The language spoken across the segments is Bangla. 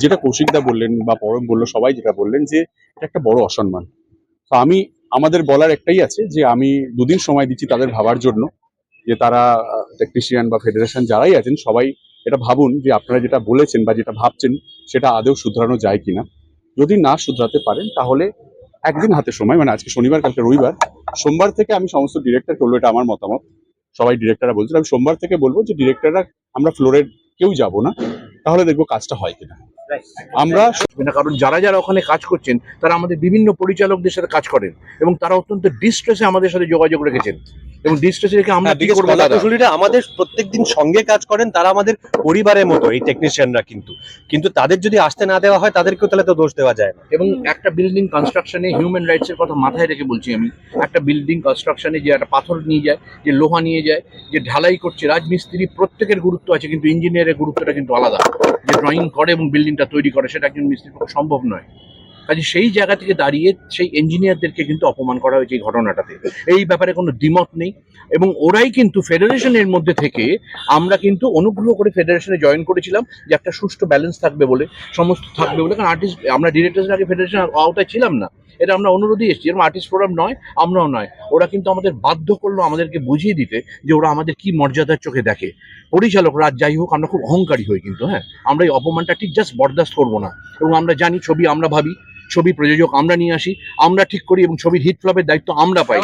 যেটা কৌশিকদা বললেন বা পরম বলল, সবাই যেটা বললেন যে এটা একটা বড় অসম্মান। তো আমি, আমাদের বলার একটাই আছে যে আমি দুদিন সময় দিচ্ছি তাদের ভাবার জন্য, যে তারা টেকনিশিয়ান বা ফেডারেশন যারাই আছেন, সবাই এটা ভাবুন যে আপনারা যেটা বলেছেন বা যেটা ভাবছেন, সেটা আদেও শুধরানো যায় কিনা। যদি না শুধরাতে পারেন, তাহলে একদিন হাতে সময় মানে আজকে শনিবার, কালকে রবিবার, সোমবার থেকে আমি সমস্ত ডিরেক্টর করল এটা আমার মতামত, সবাই ডিরেক্টররা বলছেন, আমি সোমবার থেকে বলব যে ডিরেক্টররা আমরা ফ্লোরের কেউ যাব না, তাহলে দেখব কাজটা হয় কিনা। আমরা কারণ যারা যারা ওখানে কাজ করছেন, তারা আমাদের বিভিন্ন পরিচালকদের সাথে কাজ করেন এবং তারা অত্যন্ত ডিস্ট্রেসে আমাদের সাথে যোগাযোগ রেখেছেন। এবং ডিস্ট্রেসে রেখে আমরা হ্যাঁ, কি করব? দাদা? আমাদের প্রত্যেকদিন সঙ্গে কাজ করেন তারা আমাদের পরিবারের মতো এই টেকনিশিয়ানরা কিন্তু। কিন্তু তাদের যদি আসতে না দেওয়া হয় তাদেরকেও তাহলে তো দোষ দেওয়া যায় না। এবং একটা বিল্ডিং কনস্ট্রাকশনে হিউম্যান রাইটস এর কথা মাথায় রেখে বলছি আমি। একটা বিল্ডিং কনস্ট্রাকশনে যে একটা পাথর নিয়ে যায় যে লোহা নিয়ে যায় যে ঢালাই করছে রাজমিস্ত্রি প্রত্যেকের গুরুত্ব আছে কিন্তু ইঞ্জিনিয়ারের গুরুত্বটা কিন্তু আলাদা। যে ড্রয়িং করে এবং বিল্ডিংটা তৈরি করে সেটা একজন মিস্ত্রির পক্ষে সম্ভব নয়। কাজে সেই জায়গা থেকে দাঁড়িয়ে সেই ইঞ্জিনিয়ারদেরকে কিন্তু অপমান করা হয়েছে এই ঘটনাটাতে। এই ব্যাপারে কোনো দ্বিমত নেই এবং ওরাই কিন্তু ফেডারেশনের মধ্যে থেকে আমরা কিন্তু অনুগ্রহ করে ফেডারেশনে জয়েন করেছিলাম যে একটা সুষ্ঠু ব্যালেন্স থাকবে বলে, সমস্ত থাকবে বলে। কারণ আর্টিস্ট আমরা ডিরেক্টরস আগে ফেডারেশন আওতায় ছিলাম না। এটা আমরা অনুরোধই এসেছি। এরকম আর্টিস্ট ফোরাম নয়, আমরাও নয়। ওরা কিন্তু আমাদের বাধ্য করল আমাদেরকে বুঝিয়ে দিতে যে ওরা আমাদের কি মর্যাদার চোখে দেখে। পরিচালকরা যাই হোক, আমরা খুব অহংকারী হই কিন্তু হ্যাঁ। আমরা এই অপমানটা ঠিক জাস্ট বরদাস্ত করব না। এবং আমরা জানি ছবি আমরা ভাবি। ছবি প্রযোজক আমরা নিয়ে আসি, আমরা ঠিক করি এবং ছবির হিট ফ্লপের দায়িত্ব আমরা পাই।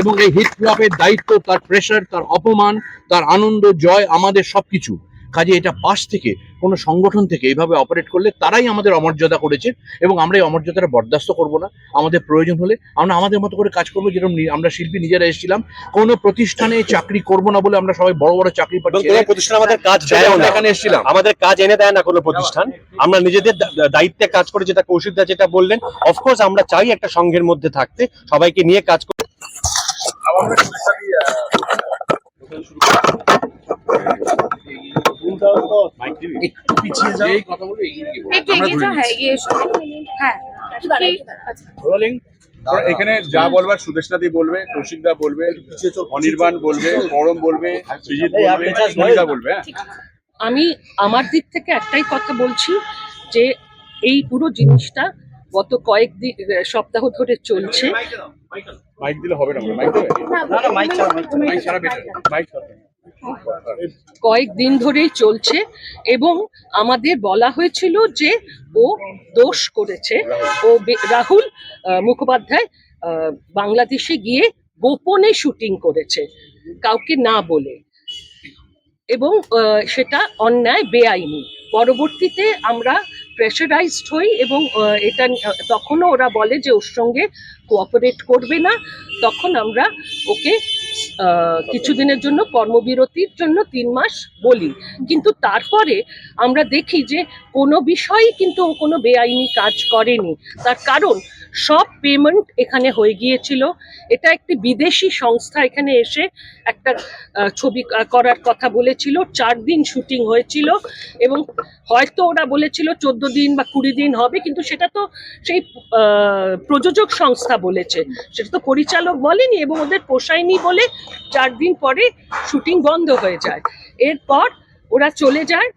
এবং এই হিট ফ্লপের দায়িত্ব, তার প্রেশার তার অপমান, তার আনন্দ, জয়, আমাদের সবকিছু। কাজে এটা পাশ থেকে কোনো সংগঠন থেকে এইভাবে অপারেট করলে তারাই আমাদের অমর্যাদা করেছে এবং আমরা এই অমর্যাদাটা বরদাস্ত করব না। আমাদের প্রয়োজন হলে আমরা আমাদের মতো করে কাজ করব যেরকম আমরা শিল্পী নিজেরা এসেছিলাম। কোনো প্রতিষ্ঠানে চাকরি করব না বলে আমরা সবাই বড় বড় চাকরি পাচ্ছি। প্রতিষ্ঠান আমাদের কাজ এখানে এসেছিলাম। আমাদের কাজ এনে দেয় না কোনো প্রতিষ্ঠান। আমরা নিজেদের দা- দায়িত্বে কাজ করে যেটা কৌশিকদা যেটা বললেন অফকোর্স আমরা চাই একটা সংঘের মধ্যে থাকতে সবাইকে নিয়ে কাজ করতে বলো। এগিয়ে হ্যাঁ। হ্যাঁ। আচ্ছা। এখানে যা বলবার সুদেশনাদি বলবে কৌশিকদা বলবে অনির্বাণ বলবে পরম বলবে সৃজিত বলবে বলবে হ্যাঁ। আমি আমার দিক থেকে একটাই কথা বলছি যে এই পুরো জিনিসটা গত কয়েক দিন সপ্তাহ ধরে চলছে। মাইক দিলে হবে না মাইক দেবে মাইক ছাড়া বেটার। মাইক ছাড়া। কয়েক দিন ধরেই চলছে এবং আমাদের বলা হয়েছিল যে ও দোষ করেছে। ও রাহুল মুখোপাধ্যায় বাংলাদেশে গিয়ে গোপনে শুটিং করেছে, কাউকে না বলে। এবং সেটা অন্যায় বেআইনি। পরবর্তীতে আমরা প্রেশারাইজড হই এবং এটা তখনও ওরা বলে যে ওর সঙ্গে কোঅপারেট করবে না। তখন আমরা ওকে কিছুদিনের জন্য কর্মবিরতির জন্য তিন মাস বলি। কিন্তু তারপরে আমরা দেখি যে কোনো বিষয়ই কিন্তু কোনো বেআইনি কাজ করেনি। তার কারণ সব পেমেন্ট এখানে হয়ে গিয়েছিল। এটা একটি বিদেশি সংস্থা এখানে এসে একটা ছবি করার কথা বলেছিল। চার দিন শুটিং হয়েছিল এবং হয়তো ওরা বলেছিল চোদ্দ দিন বা কুড়ি দিন হবে, কিন্তু সেটা তো সেই প্রযোজক সংস্থা বলেছে। সেটা তো পরিচালক বলেনি এবং ওদের পোষায়নি বলে চার দিন পরে শুটিং বন্ধ হয়ে যায়। এরপর ওরা চলে যায়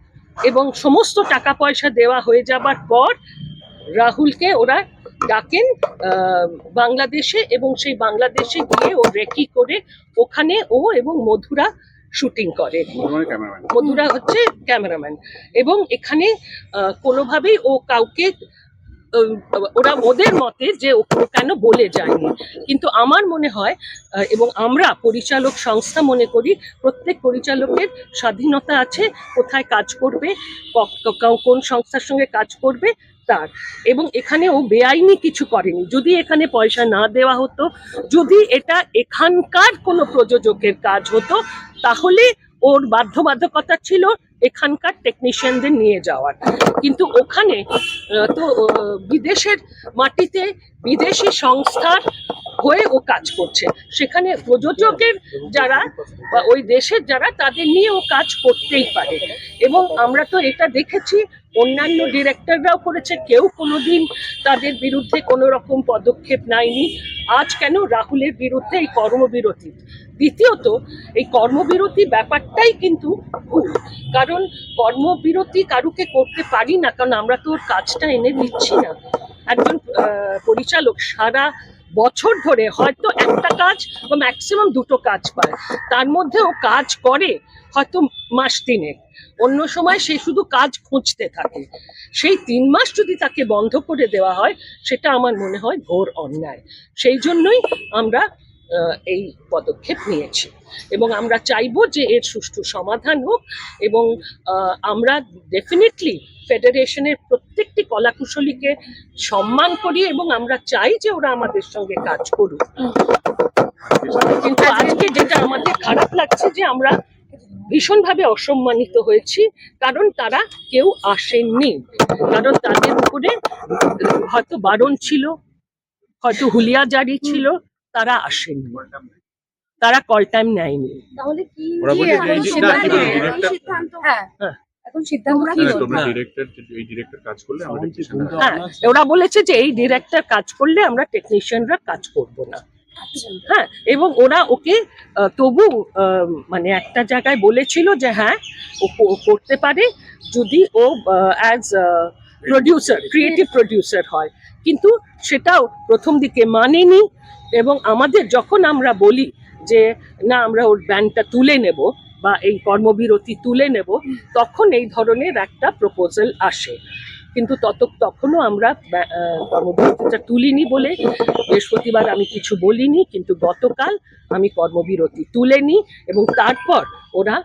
এবং সমস্ত টাকা পয়সা দেওয়া হয়ে যাবার পর রাহুলকে ওরা ডাকেন বাংলাদেশে এবং সেই বাংলাদেশে গিয়ে ও রেকি করে ওখানে ও এবং মধুরা শুটিং করে। মধুরা হচ্ছে ক্যামেরাম্যান। এবং এখানে কোনোভাবেই ও কাউকে ওরা ওদের মতে যে ও কেন বলে যায়নি। কিন্তু আমার মনে হয় এবং আমরা পরিচালক সংস্থা মনে করি প্রত্যেক পরিচালকের স্বাধীনতা আছে কোথায় কাজ করবে কোন সংস্থার সঙ্গে কাজ করবে তার। এবং এখানেও বেআইনি কিছু করেনি। যদি এখানে পয়সা না দেওয়া হতো, যদি এটা এখানকার কোনো প্রযোজকের কাজ হতো, তাহলে ওর বাধ্যবাধকতা ছিল এখানকার টেকনিশিয়ানদের নিয়ে যাওয়ার। কিন্তু ওখানে তো বিদেশের মাটিতে বিদেশি সংস্থার হয়ে ও কাজ করছে। সেখানে প্রযোজকের যারা, বা ওই দেশের যারা, তাদের নিয়ে ও কাজ করতেই পারে। এবং আমরা তো এটা দেখেছি, অন্যান্য ডিরেক্টররাও করেছে, কেউ কোনোদিন তাদের বিরুদ্ধে কোনো রকম পদক্ষেপ নেয়নি। আজ কেন রাহুলের বিরুদ্ধে এই কর্মবিরতি? দ্বিতীয়ত, এই কর্মবিরতি ব্যাপারটাই কিন্তু ভুল। কারণ কর্মবিরতি কারুকে করতে পারি না, কারণ আমরা তো ওর কাজটা এনে দিচ্ছি না। একজন পরিচালক সারা বছর ধরে হয়তো একটা কাজ বা ম্যাক্সিমাম দুটো কাজ পায় তার মধ্যে ও কাজ করে হয়তো মাস তিনেক। অন্য সময় সে শুধু কাজ খুঁজতে থাকে। সেই তিন মাস যদি তাকে বন্ধ করে দেওয়া হয়, সেটা আমার মনে হয় ঘোর অন্যায়। সেই জন্যই আমরা এই পদক্ষেপ নিয়েছি। এবং আমরা চাইব যে এর সুষ্ঠু সমাধান হোক এবং আমরা ডেফিনেটলি ফেডারেশনের প্রত্যেকটি কলাকুশলীকে সম্মান করি এবং আমরা চাই যে ওরা আমাদের সঙ্গে কাজ করুক। কিন্তু আজকে যেটা আমাদের খারাপ লাগছে যে আমরা ভীষণভাবে অসম্মানিত হয়েছি কারণ তারা কেউ আসেননি। কারণ তাদের উপরে হয়তো বারণ ছিল হয়তো হুলিয়া জারি ছিল তারা আসেননি। তারা কল টাইম নেয়নি। তাহলে কি সিদ্ধান্ত। হ্যাঁ। হ্যাঁ। এখন সিদ্ধান্ত কি হ্যাঁ, এই ডিরেক্টর কাজ করলে। হ্যাঁ ওরা বলেছে যে এই ডিরেক্টর কাজ করলে আমরা টেকনিশিয়ানরা কাজ করব না। আচ্ছা। হ্যাঁ এবং ওরা ওকে তবু আহ, মানে একটা জায়গায় বলেছিল যে হ্যাঁ ও করতে পারে যদি ও অ্যাজ প্রডিউসার ক্রিয়েটিভ প্রডিউসার হয়। কিন্তু সেটাও প্রথম দিকে মানেনি এবং আমাদের যখন আমরা বলি যে না আমরা ওর ব্যান্ডটা তুলে নেব বা এই কর্মবিরতি তুলে নেব, তখন এই ধরনের একটা প্রপোজাল আসে। কিন্তু তত তখনও আমরা কর্মবিরতিটা তুলিনি বলে বৃহস্পতিবার আমি কিছু বলিনি, কিন্তু গতকাল আমি কর্মবিরতি তুলে নিই এবং তারপর ওরা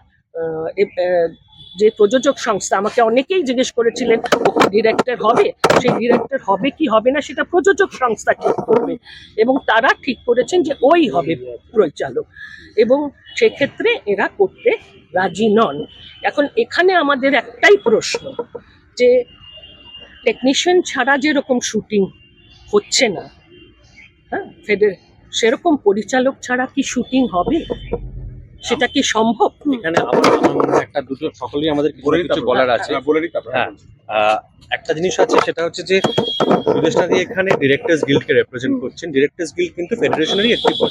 যে প্রযোজক সংস্থা আমাকে অনেকেই জিজ্ঞেস করেছিলেন ডিরেক্টর হবে? সেই ডিরেক্টর হবে কি হবে না? সেটা প্রযোজক সংস্থা ঠিক করবে। এবং তারা ঠিক করেছেন যে ওই হবে পরিচালক। এবং সেক্ষেত্রে এরা করতে রাজি নন। এখন এখানে আমাদের একটাই প্রশ্ন যে টেকনিশিয়ান ছাড়া যেরকম শুটিং হচ্ছে না হ্যাঁ ফেডে সেরকম পরিচালক ছাড়া কি শুটিং হবে? সেটা কি সম্ভব? এখানে আমার মনে একটা দুটো সকলেই আমাদের কিছু। বলার আছে। হ্যাঁ। হ্যাঁ। আহ, একটা জিনিস আছে সেটা হচ্ছে যে সুদেশনাদি এখানে ডিরেক্টর্স গিল্ডকে রিপ্রেজেন্ট করছেন। ডিরেক্টর্স গিল্ড কিন্তু ফেডারেশনেরই একটি পদ।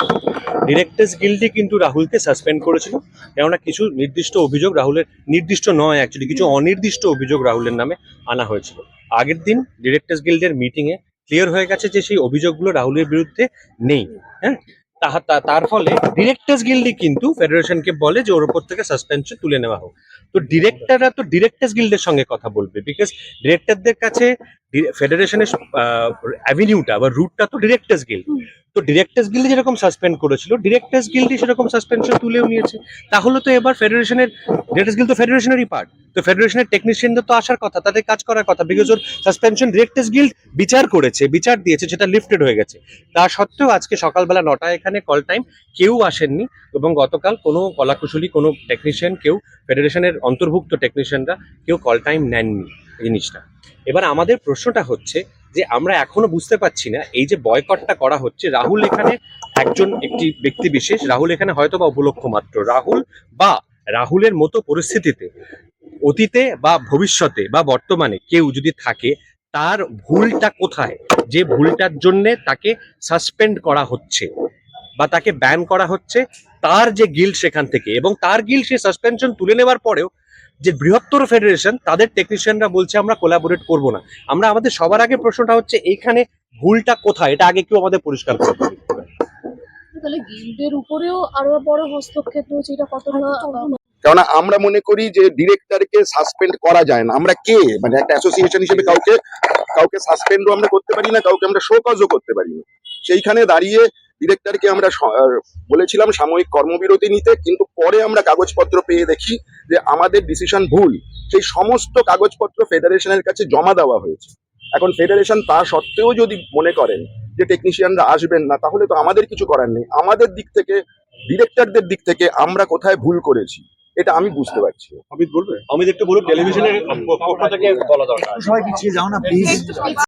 ডিরেক্টর্স গিল্ডই কিন্তু রাহুলকে সাসপেন্ড করেছিল। কেননা কিছু নির্দিষ্ট অভিযোগ রাহুলের নির্দিষ্ট নয় অ্যাকচুয়ালি কিছু অনির্দিষ্ট অভিযোগ রাহুলের নামে আনা হয়েছিল। আগের দিন ডিরেক্টর্স গিল্ডের মিটিংয়ে ক্লিয়ার হয়ে গেছে যে সেই অভিযোগগুলো রাহুলের বিরুদ্ধে নেই। হ্যাঁ? তার ফলে ডিরেক্টার্স গিল্ডই কিন্তু ফেডারেশনকে বলে যে ওর উপর থেকে সাসপেনশন তুলে নেওয়া হোক। তো ডিরেক্টররা তো ডিরেক্টার্স গিল্ডের সঙ্গে কথা বলবে বিকজ ডিরেক্টরদের কাছে ফেডারেশনের অ্যাভিনিউটা বা রুটটা তো ডিরেক্টর্স গিল্ড তো ডিরেক্টর্স গিল্ড যেরকম সাসপেন্ড করেছিল ডিরেক্টর্স গিল্ডই সেরকম সাসপেনশন তুলেও নিয়েছে। তাহলে তো এবার ফেডারেশনের ডিরেক্টর্স গিল্ড তো ফেডারেশনেরই পার্ট তো ফেডারেশনের টেকনিশিয়ানদের তো আসার কথা তাদের কাজ করার কথা বিকজ ওর সাসপেনশন ডিরেক্টর্স গিল্ড বিচার করেছে বিচার দিয়েছে সেটা লিফটেড হয়ে গেছে। তা সত্ত্বেও আজকে সকালবেলা নটা এখানে কল টাইম কেউ আসেননি এবং গতকাল কোনো কলাকুশলী কোনো টেকনিশিয়ান কেউ ফেডারেশনের অন্তর্ভুক্ত টেকনিশিয়ানরা কেউ কল টাইম নেননি। জিনিসটা। এবার আমাদের প্রশ্নটা হচ্ছে যে, আমরা এখনও বুঝতে পারছি না, এই যে বয়কটটা করা হচ্ছে, রাহুল এখানে একজন একটি ব্যক্তি বিশেষ, রাহুল এখানে হয়তো বা উপলক্ষ মাত্র। রাহুল বা রাহুলের মতো পরিস্থিতিতে, অতীতে বা ভবিষ্যতে বা বর্তমানে কেউ যদি থাকে, তার ভুলটা কোথায়? যে ভুলটার জন্যে তাকে সাসপেন্ড করা হচ্ছে বা তাকে ব্যান করা হচ্ছে, তার যে গিল সেখান থেকে এবং তার গিল সে সাসপেনশন তুলে নেওয়ার পরেও যে বৃহত্তর ফেডারেশন তাদের টেকনিশিয়ানরা বলছে আমরা কোলাবোরেট করব না। আমরা আমাদের সবার আগে প্রশ্নটা হচ্ছে এইখানে ভুলটা কোথায়? এটা আগে কেউ আমাদের পরিষ্কার করে দিন। তাহলে গিল্ডের উপরেও আরও বড় হস্তক্ষেপ রয়েছে এটা কতটা কেননা আমরা মনে করি যে ডিরেক্টরকে সাসপেন্ড করা যায় না। আমরা কে? মানে একটা অ্যাসোসিয়েশন হিসেবে কাউকে কাউকে সাসপেন্ডও আমরা করতে পারি না কাউকে আমরা শোকজও করতে পারি না। সেইখানে দাঁড়িয়ে ডিরেক্টরকে আমরা বলেছিলাম সাময়িক কর্মবিরতি নিতে কিন্তু পরে আমরা কাগজপত্র পেয়ে দেখি যে আমাদের ডিসিশন ভুল। সেই সমস্ত কাগজপত্র ফেডারেশনের কাছে জমা দেওয়া হয়েছে। এখন ফেডারেশন তা সত্ত্বেও যদি মনে করেন যে টেকনিশিয়ানরা আসবেন না তাহলে তো আমাদের কিছু করার নেই। আমাদের দিক থেকে ডিরেক্টরদের দিক থেকে আমরা কোথায় ভুল করেছি এটা আমি বুঝতে পারছি অমিত বলবে? অমিত একটু বলুন টেলিভিশনের পক্ষ থেকে বলা দরকার। সবাই পিছিয়ে যাও না প্লিজ